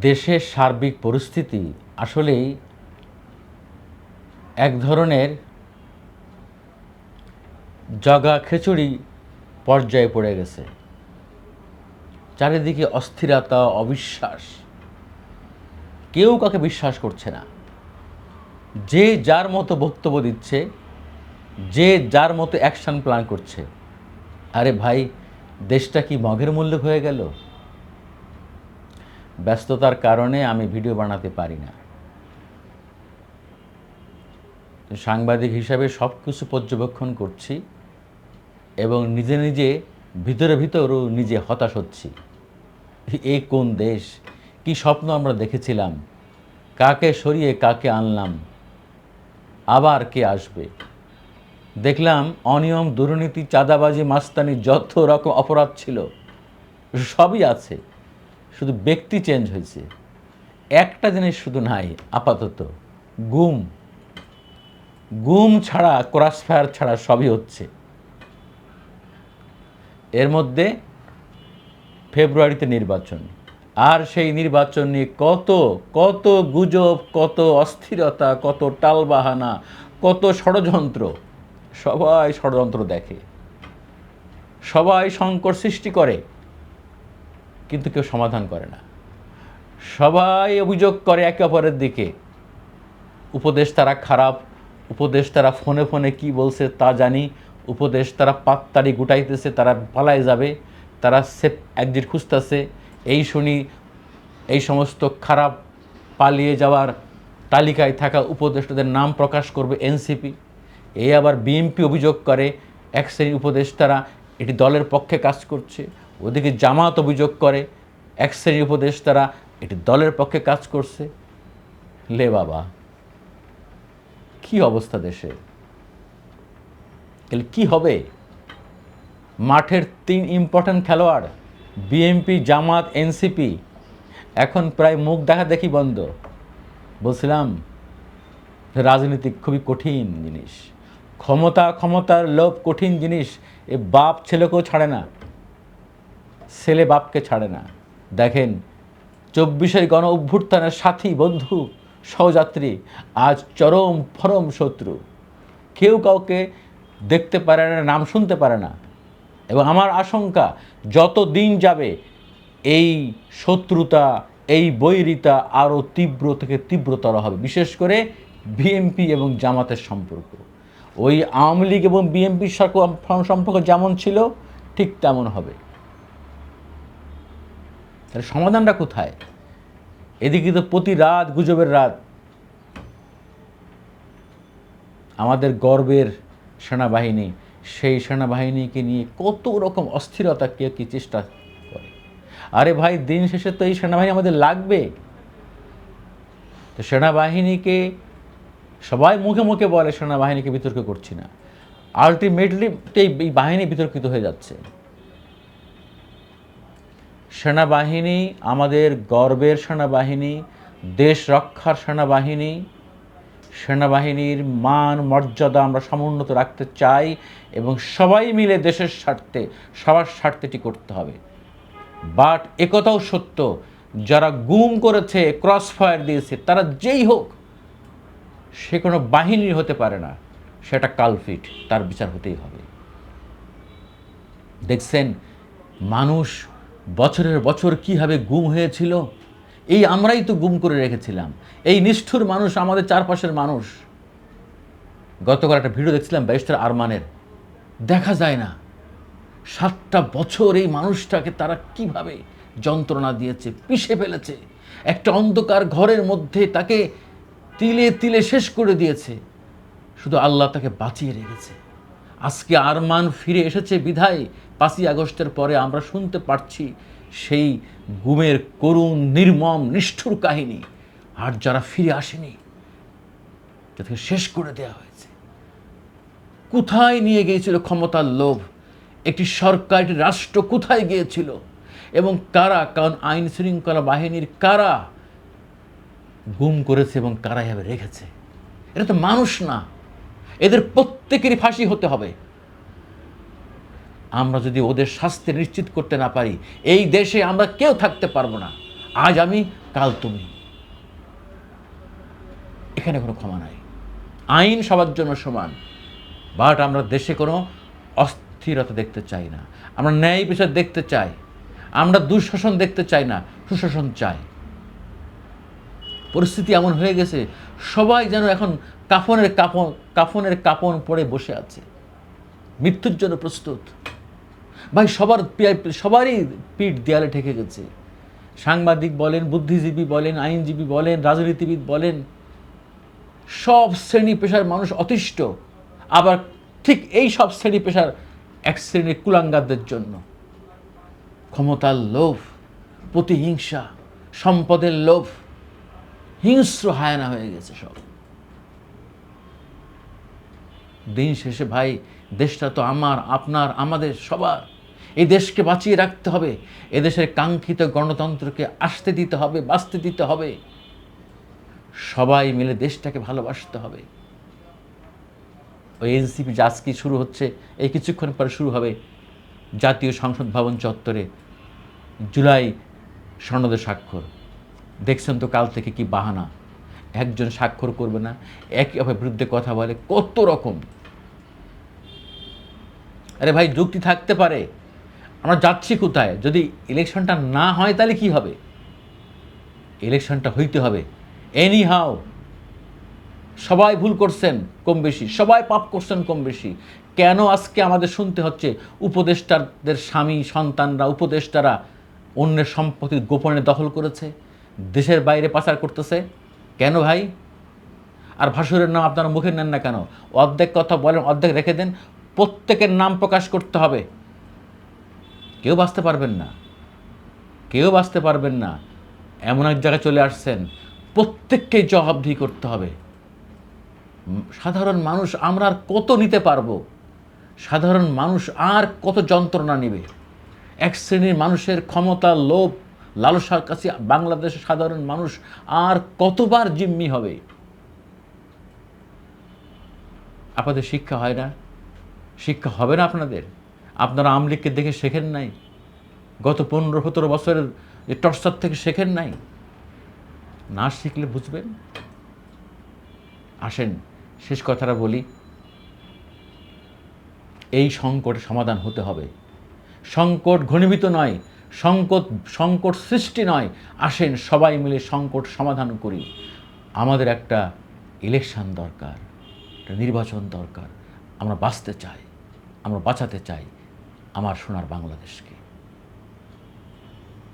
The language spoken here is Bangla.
দেশের সার্বিক পরিস্থিতি আসলেই এক ধরনের জগা খিচুড়ি পর্যায়ে পড়ে গেছে। চারিদিকে অস্থিরতা, অবিশ্বাস। কেউ কাকে বিশ্বাস করছে না। যে যার মতো বক্তব্য দিচ্ছে, যে যার মতো অ্যাকশন প্ল্যান করছে। আরে ভাই, দেশটা কি মগের মূল্য হয়ে গেল? ব্যস্ততার কারণে আমি ভিডিও বানাতে পারি না। সাংবাদিক হিসাবে সব কিছু পর্যবেক্ষণ করছি এবং নিজে নিজে ভিতরে ভিতরও নিজে হতাশ হচ্ছি। এই কোন দেশ? কি স্বপ্ন আমরা দেখেছিলাম? কাকে সরিয়ে কাকে আনলাম? আবার কে আসবে? দেখলাম অনিয়ম, দুর্নীতি, চাঁদাবাজি, মাস্তানি, যত রকম অপরাধ ছিল, সবই আছে। শুধু ব্যক্তি চেঞ্জ হয়েছে। একটা জিনিস শুধু নাই, আপাতত গুম গুম ছাড়া ক্রসফায়ার ছাড়া সবই হচ্ছে। এর মধ্যে ফেব্রুয়ারিতে নির্বাচন। আর সেই নির্বাচন নিয়ে কত কত গুজব, কত অস্থিরতা, কত টালবাহানা, কত ষড়যন্ত্র, সবাই ষড়যন্ত্র দেখে। সবাই সংকট সৃষ্টি করে। কিন্তু কেউ সমাধান করে না। সবাই অভিযোগ করে একে অপরের দিকে। উপদেশ তারা খারাপ উপদেশ তারা ফোনে ফোনে কি বলছে তা জানি উপদেশ তারা পাত্তারি গুটাইতেছে, তারা পালায় যাবে, তারা সেফ একজিট খুঁজতেছে। এই শুনি এই সমস্ত খারাপ পালিয়ে যাওয়ার তালিকায় থাকা উপদেষ্টাদের নাম প্রকাশ করবে এনসিপি। এই আবার বিএনপি অভিযোগ করে, এক শ্রেণির উপদেষ্টারা এটি দলের পক্ষে কাজ করছে। ওদিকে জামাত অভিযোগ করে, এক শ্রেণির উপদেষ্টারা এটি দলের পক্ষে কাজ করছে। লে বাবা, কি অবস্থা দেশে? তাহলে কি হবে? মাঠের তিন ইম্পর্ট্যান্ট খেলোয়াড় বিএনপি জামাত এনসিপি এখন প্রায় মুখ দেখা দেখি বন্ধ। বলছিলাম, রাজনীতি খুবই কঠিন জিনিস। ক্ষমতা ক্ষমতার লোভ কঠিন জিনিস, এ বাপ ছেলেকেও ছাড়ে না। ছেলে বাপকে ছাড়ে না। দেখেন, চব্বিশের গণ অভ্যুত্থানের সাথী, বন্ধু, সহযাত্রী, আজ চরম ফরম শত্রু। কেউ কাউকে দেখতে পারে না, নাম শুনতে পারে না। এবং আমার আশঙ্কা, যত দিন যাবে, এই শত্রুতা, এই বৈরিতা আরও তীব্র থেকে তীব্রতর হবে। বিশেষ করে বিএনপি এবং জামাতের সম্পর্ক। ওই আওয়ামী লীগ এবং বিএনপির সম্পর্ক যেমন ছিল, ঠিক তেমন হবে। তাহলে সমাধানটা কোথায়? এদিকে তো প্রতি রাত গুজবের রাত। আমাদের গর্বের সেনাবাহিনী, সেই সেনাবাহিনীকে নিয়ে কত রকম অস্থিরতা কে কী চেষ্টা করে। আরে ভাই, দিন শেষে তো এই সেনাবাহিনী আমাদের লাগবে। তো সেনাবাহিনীকে, সবাই মুখে মুখে বলে সেনাবাহিনীকে বিতর্ক করছি না। আলটিমেটলি এই বাহিনী বিতর্কিত হয়ে যাচ্ছে। সেনাবাহিনী, আমাদের গর্বের সেনাবাহিনী, দেশ রক্ষার সেনাবাহিনী, সেনাবাহিনীর মান, মর্যাদা আমরা সমুন্নত রাখতে চাই এবং সবাই মিলে দেশের স্বার্থে, সবার স্বার্থেটি করতে হবে। বাট একথাও সত্য, যারা গুম করেছে ক্রস ফায়ার দিয়েছে, তারা যেই হোক, সে কোনো বাহিনী হতে পারে না, সেটা কালফিট, তার বিচার হতেই হবে। দেখছেন, মানুষ বছরের বছর কীভাবে গুম হয়েছিল? এই আমরাই তো গুম করে রেখেছিলাম। এই নিষ্ঠুর মানুষ আমাদের চারপাশের মানুষ। গতকাল একটা ভিডিও দেখছিলাম ব্যারিস্টার আরমানের। দেখা যায় না। সাতটা বছর এই মানুষটাকে তারা কীভাবে যন্ত্রণা দিয়েছে, পিষে ফেলেছে। একটা অন্ধকার ঘরের মধ্যে তাকে তিলে তিলে শেষ করে দিয়েছে। শুধু আল্লাহ তাকে বাঁচিয়ে রেখেছে। আজকে আরমান ফিরে এসেছে বিধায়। পাঁচই আগস্টের পরে আমরা শুনতে পারছি সেই গুমের করুণ, নির্মম, নিষ্ঠুর কাহিনী। আর যারা ফিরে আসেনি, তাদেরকে শেষ করে দেওয়া হয়েছে। কোথায় নিয়ে গিয়েছিল ক্ষমতার লোভ? একটি সরকার, একটি রাষ্ট্র কোথায় গিয়েছিল? এবং কারা? কারণ আইন শৃঙ্খলা বাহিনীর কারা গুম করেছে এবং কারা এভাবে রেখেছে? এটা তো মানুষ না। এদের প্রত্যেকেরই ফাঁসি হতে হবে। আমরা যদি ওদের স্বাস্থ্য নিশ্চিত করতে না পারি, এই দেশে আমরা কেউ থাকতে পারব না। আজ আমি, কাল তুমি। এখানে কোনো ক্ষমা নাই। আইন সবার জন্য সমান, বাট আমরা দেশে কোনো অস্থিরতা দেখতে চাই না। আমরা ন্যায় বিচার দেখতে চাই। আমরা দুঃশাসন দেখতে চাই না, সুশাসন চাই। পরিস্থিতি এমন হয়ে গেছে, সবাই যেন এখন কাফনের কাপন কাফনের কাপন পরে বসে আছে। মৃত্যুর জন্য প্রস্তুত। ভাই, সবার সবারই পিঠ দেয়ালে ঠেকে গেছে। সাংবাদিক বলেন, বুদ্ধিজীবী বলেন, আইনজীবী বলেন, রাজনীতিবিদ বলেন, সব শ্রেণি পেশার মানুষ অতিষ্ঠ। আবার ঠিক এই সব শ্রেণি পেশার এক শ্রেণির কুলাঙ্গারদের জন্য। ক্ষমতার লোভ, প্রতিহিংসা, সম্পদের লোভ হিংস্র হায়না হয়ে গেছে সব। দিন শেষে ভাই, দেশটা তো আমার, আপনার, আমাদের, সবার। এই দেশকে বাঁচিয়ে রাখতে হবে। এদেশের কাঙ্ক্ষিত গণতন্ত্রকে আসতে দিতে হবে, বাঁচতে দিতে হবে। সবাই মিলে দেশটাকে ভালোবাসতে হবে। ওই এনসিপি আজকে শুরু হচ্ছে, এই কিছুক্ষণ পরে শুরু হবে জাতীয় সংসদ ভবন চত্বরে জুলাই সনদের স্বাক্ষর। দেখছেন তো কাল থেকে কি বাহানা? একজন স্বাক্ষর করবে না একে অপরের বিরুদ্ধে কথা বলে, কত রকম? আরে ভাই, যুক্তি থাকতে পারে। আমরা যাচ্ছি কোথায়? যদি ইলেকশনটা না হয় তাহলে কি হবে? ইলেকশনটা হইতে হবে। এনি হাও সবাই ভুল করছেন কম বেশি, সবাই পাপ করছেন কম বেশি। কেন আজকে আমাদের শুনতে হচ্ছে উপদেষ্টাদের স্বামী, সন্তানরা, উপদেষ্টারা অন্যের সম্পত্তি গোপনে দখল করেছে? দেশের বাইরে পাচার করতেছে। কেন ভাই? আর ভাসুরের নাম আপনারা মুখে নেন না কেন? অর্ধেক কথা বলেন, অর্ধেক রেখে দেন, প্রত্যেকের নাম প্রকাশ করতে হবে। কেউ বাঁচতে পারবেন না। কেউ বাঁচতে পারবেন না। এমন এক জায়গায় চলে আসছেন। প্রত্যেককে জবাবদিহি করতে হবে। সাধারণ মানুষ আমরা আর কত নিতে পারব? সাধারণ মানুষ আর কত যন্ত্রণা নেবে? এক শ্রেণির মানুষের ক্ষমতা, লোভ লালসার কাছে বাংলাদেশের সাধারণ মানুষ আর কতবার জিম্মি হবে? আপনাদের শিক্ষা হয় না? শিক্ষা হবে না আপনাদের? আপনারা আমলিগকে দেখে শেখেন নাই? গত পনেরো সতেরো বছরের যে টর্চার থেকে শেখেন নাই? না শিখলে বুঝবেন? আসেন, শেষ কথাটা বলি। এই সংকটের সমাধান হতে হবে। সংকট ঘনীভূত নয় সংকট সংকট সৃষ্টি নয়। আসেন সবাই মিলে সংকট সমাধান করি। আমাদের একটা ইলেকশন দরকার, একটা নির্বাচন দরকার। আমরা বাঁচতে চাই, আমরা বাঁচাতে চাই আমার সোনার বাংলাদেশকে।